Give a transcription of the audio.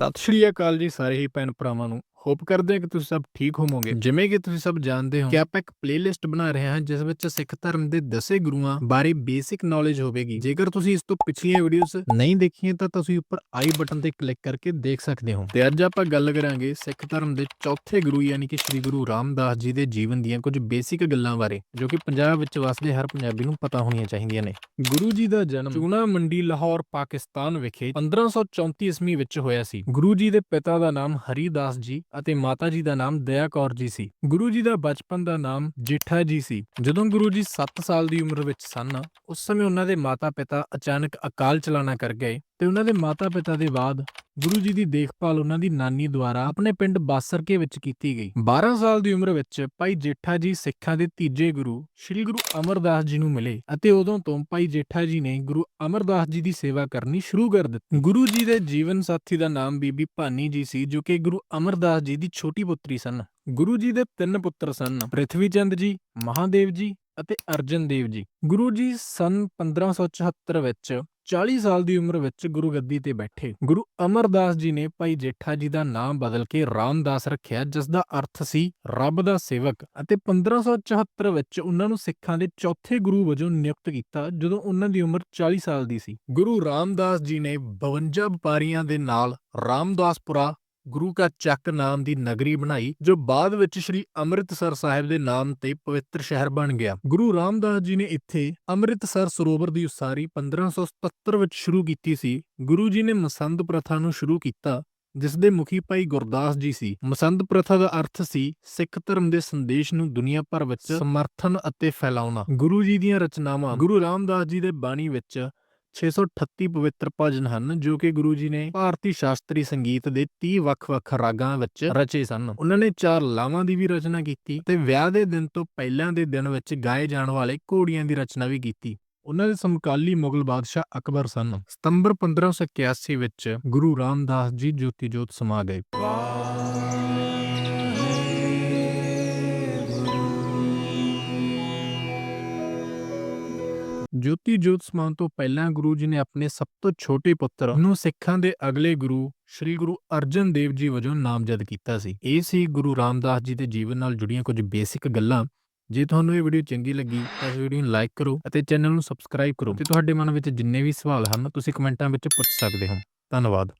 ਸਤਿ ਸ਼੍ਰੀ ਅਕਾਲ ਜੀ ਸਾਰੇ ਹੀ ਭੈਣ ਭਰਾਵਾਂ ਨੂੰ। ਹੋਪ ਕਰਦੇ ਹਾਂ ਕਿ ਤੁਸੀਂ ਸਭ ਠੀਕ ਹੋਵੋਗੇ। ਜਿਵੇਂ ਕਿ ਤੁਸੀਂ ਸਭ ਜਾਣਦੇ ਹੋ। ਕਿ ਆਪਾਂ ਇੱਕ ਪਲੇਲਿਸਟ ਬਣਾ ਰਹੇ ਹਾਂ ਜਿਸ ਵਿੱਚ ਸਿੱਖ ਧਰਮ ਦੇ ਦਸੇ ਗੁਰੂਆਂ ਬਾਰੇ ਬੇਸਿਕ ਨੌਲੇਜ ਹੋਵੇਗੀ। ਜੇਕਰ ਤੁਸੀਂ ਇਸ ਤੋਂ ਪਿਛਲੀਆਂ ਵੀਡੀਓਜ਼ ਨਹੀਂ ਦੇਖੀਆਂ ਤਾਂ ਤੁਸੀਂ ਉੱਪਰ ਆਈ ਬਟਨ ਤੇ ਕਲਿੱਕ ਕਰਕੇ ਦੇਖ ਸਕਦੇ ਹੋ। ਤੇ ਅੱਜ ਆਪਾਂ ਗੱਲ ਕਰਾਂਗੇ ਸਿੱਖ ਧਰਮ ਦੇ ਚੌਥੇ ਗੁਰੂ ਯਾਨੀ ਕਿ ਸ੍ਰੀ ਗੁਰੂ ਰਾਮਦਾਸ ਜੀ ਦੇ ਜੀਵਨ ਦੀਆਂ ਕੁਝ ਬੇਸਿਕ ਗੱਲਾਂ ਬਾਰੇ ਜੋ ਕਿ ਪੰਜਾਬ ਵਿੱਚ ਵਸਦੇ ਹਰ ਪੰਜਾਬੀ ਨੂੰ ਪਤਾ ਹੋਣੀਆਂ ਚਾਹੀਦੀਆਂ ਨੇ। ਗੁਰੂ ਜੀ ਦਾ ਜਨਮ ਚੂਨਾ ਮੰਡੀ ਲਾਹੌਰ ਪਾਕਿਸਤਾਨ ਵਿਖੇ 1534 ਈਸਵੀ ਵਿੱਚ ਹੋਇਆ ਸੀ। ਗੁਰੂ ਜੀ ਦੇ ਪਿਤਾ ਦਾ ਨਾਮ ਹਰੀਦਾਸ ਜੀ ਅਤੇ ਮਾਤਾ ਜੀ ਦਾ ਨਾਮ ਦਇਆ ਕੌਰ ਜੀ ਸੀ। ਗੁਰੂ ਜੀ ਦਾ ਬਚਪਨ ਦਾ ਨਾਮ ਜੇਠਾ ਜੀ ਸੀ। ਜਦੋਂ ਗੁਰੂ ਜੀ 7 ਸਾਲ ਦੀ ਉਮਰ ਵਿੱਚ ਸਨ, ਉਸ ਸਮੇਂ ਉਹਨਾਂ ਦੇ ਮਾਤਾ-ਪਿਤਾ ਅਚਾਨਕ ਅਕਾਲ ਚਲਾਣਾ ਕਰ ਗਏ ਤੇ ਉਹਨਾਂ ਦੇ ਮਾਤਾ-ਪਿਤਾ ਦੇ ਬਾਅਦ ਗੁਰੂ ਜੀ ਦੀ ਦੇਖਭਾਲ ਉਹਨਾਂ ਦੀ ਨਾਨੀ ਦੁਆਰਾ ਆਪਣੇ ਪਿੰਡ ਬਾਸਰਕੇ ਵਿੱਚ ਕੀਤੀ ਗਈ। 12 ਸਾਲ ਦੀ ਉਮਰ ਵਿੱਚ ਭਾਈ ਜੇਠਾ ਜੀ ਸਿੱਖਾਂ ਦੇ ਤੀਜੇ ਗੁਰੂ ਸ੍ਰੀ ਗੁਰੂ ਅਮਰਦਾਸ ਜੀ ਨੂੰ ਮਿਲੇ ਅਤੇ ਉਦੋਂ ਤੋਂ ਭਾਈ ਜੇਠਾ ਜੀ ਨੇ ਗੁਰੂ ਅਮਰਦਾਸ ਜੀ ਦੀ ਸੇਵਾ ਕਰਨੀ ਸ਼ੁਰੂ ਕਰ ਦਿੱਤੀ। ਗੁਰੂ ਜੀ ਦੇ ਜੀਵਨ ਸਾਥੀ ਦਾ ਨਾਮ ਬੀਬੀ ਭਾਨੀ ਜੀ ਸੀ ਜੋ ਕਿ ਗੁਰੂ ਅਮਰਦਾਸ ਜੀ ਦੀ ਛੋਟੀ ਪੁੱਤਰੀ ਸਨ। ਗੁਰੂ ਜੀ ਦੇ ਤਿੰਨ ਪੁੱਤਰ ਸਨ ਪ੍ਰਿਥਵੀ ਚੰਦ ਜੀ, ਮਹਾਦੇਵ ਜੀ ਅਤੇ ਅਰਜਨ ਦੇਵ ਜੀ। ਗੁਰੂ ਜੀ ਸਨ 1574 ਵਿੱਚ 40 ਸਾਲ ਦੀ ਉਮਰ ਵਿੱਚ ਗੁਰੂ ਗੱਦੀ ਤੇ ਬੈਠੇ ਗੁਰੂ ਅਮਰਦਾਸ ਜੀ ਨੇ ਭਾਈ ਜੇਠਾ ਜੀ ਦਾ ਨਾਮ ਬਦਲ ਕੇ ਰਾਮਦਾਸ ਰੱਖਿਆ, ਜਿਸ ਦਾ ਅਰਥ ਸੀ ਰੱਬ ਦਾ ਸੇਵਕ ਅਤੇ 1574 ਵਿੱਚ ਉਹਨਾਂ ਨੂੰ ਸਿੱਖਾਂ ਦੇ ਚੌਥੇ ਗੁਰੂ ਵਜੋਂ ਨਿਯੁਕਤ ਕੀਤਾ, ਜਦੋਂ ਉਹਨਾਂ ਦੀ ਉਮਰ 40 ਸਾਲ ਦੀ ਸੀ। ਗੁਰੂ ਰਾਮਦਾਸ ਜੀ ਨੇ 52 ਵਪਾਰੀਆਂ ਦੇ ਨਾਲ ਰਾਮਦਾਸਪੁਰਾ ਗੁਰੂ ਕਾ ਚੱਕ ਨਾਮ ਦੀ ਨਗਰੀ ਬਣਾਈ, ਜੋ ਬਾਅਦ ਵਿੱਚ ਸ੍ਰੀ ਅੰਮ੍ਰਿਤਸਰ ਸਾਹਿਬ ਦੇ ਨਾਮ ਤੇ ਪਵਿੱਤਰ ਸ਼ਹਿਰ ਬਣ ਗਿਆ। ਗੁਰੂ ਰਾਮਦਾਸ ਜੀ ਨੇ ਇੱਥੇ ਅੰਮ੍ਰਿਤਸਰ ਸਰੋਵਰ ਦੀ ਉਸਾਰੀ 1577 ਵਿੱਚ ਸ਼ੁਰੂ ਕੀਤੀ ਸੀ। ਗੁਰੂ ਜੀ ਨੇ ਮਸੰਦ ਪ੍ਰਥਾ ਨੂੰ ਸ਼ੁਰੂ ਕੀਤਾ, ਜਿਸ ਦੇ ਮੁਖੀ ਭਾਈ ਗੁਰਦਾਸ ਜੀ ਸੀ। ਮਸੰਦ ਪ੍ਰਥਾ ਦਾ ਅਰਥ ਸੀ, ਸਿੱਖ ਧਰਮ ਦੇ ਸੰਦੇਸ਼ ਨੂੰ ਦੁਨੀਆ ਭਰ ਵਿੱਚ ਸਮਰਥਨ ਅਤੇ ਫੈਲਾਉਣਾ। ਗੁਰੂ ਜੀ ਦੀਆਂ ਰਚਨਾਵਾਂ ਗੁਰੂ ਰਾਮਦਾਸ ਜੀ ਦੇ ਬਾਣੀ ਵਿੱਚ 638 ਪਵਿੱਤਰ ਭਜਨ ਹਨ, ਜੋ ਕਿ ਗੁਰੂ ਜੀ ਨੇ ਭਾਰਤੀ ਸ਼ਾਸਤਰੀ ਸੰਗੀਤ ਦੇ 30 ਵੱਖ-ਵੱਖ ਰਾਗਾਂ ਵਿੱਚ ਰਚੇ ਸਨ। ਉਹਨਾਂ ਨੇ ਚਾਰ ਲਾਵਾਂ ਦੀ ਵੀ ਰਚਨਾ ਕੀਤੀ ਤੇ ਵਿਆਹ ਦੇ ਦਿਨ ਤੋਂ ਪਹਿਲਾਂ ਦੇ ਦਿਨ ਵਿੱਚ ਗਾਏ ਜਾਣ ਵਾਲੇ ਘੋੜੀਆਂ ਦੀ ਰਚਨਾ ਵੀ ਕੀਤੀ। ਉਹਨਾਂ ਦੇ ਸਮਕਾਲੀ ਮੁਗਲ ਬਾਦਸ਼ਾਹ ਅਕਬਰ ਸਨ। ਸਤੰਬਰ 1581 ਵਿੱਚ ਗੁਰੂ ਰਾਮਦਾਸ ਜੀ ਜੋਤੀ ਜੋਤ ਸਮਾ ਗਏ। ਜੋਤੀ ਜੋਤ ਸਮਾਉਣ ਤੋਂ ਪਹਿਲਾਂ ਗੁਰੂ ਜੀ ਨੇ ਆਪਣੇ ਸਭ ਤੋਂ ਛੋਟੇ ਪੁੱਤਰ ਨੂੰ ਸਿੱਖਾਂ ਦੇ ਅਗਲੇ ਗੁਰੂ, ਸ੍ਰੀ ਗੁਰੂ ਅਰਜਨ ਦੇਵ ਜੀ ਵਜੋਂ ਨਾਮਜ਼ਦ ਕੀਤਾ ਸੀ। ਇਹ ਸੀ ਗੁਰੂ ਰਾਮਦਾਸ ਜੀ ਦੇ ਜੀਵਨ ਨਾਲ ਜੁੜੀਆਂ ਕੁਝ ਬੇਸਿਕ ਗੱਲਾਂ। ਜੇ ਤੁਹਾਨੂੰ ਇਹ ਵੀਡੀਓ ਚੰਗੀ ਲੱਗੀ ਤਾਂ ਇਸ ਵੀਡੀਓ ਨੂੰ ਲਾਈਕ ਕਰੋ ਅਤੇ ਚੈਨਲ ਨੂੰ ਸਬਸਕ੍ਰਾਈਬ ਕਰੋ। ਤੇ ਤੁਹਾਡੇ ਮਨ ਵਿੱਚ ਜਿੰਨੇ ਵੀ ਸਵਾਲ ਹਨ, ਤੁਸੀਂ ਕਮੈਂਟਾਂ ਵਿੱਚ ਪੁੱਛ ਸਕਦੇ ਹੋ। ਧੰਨਵਾਦ।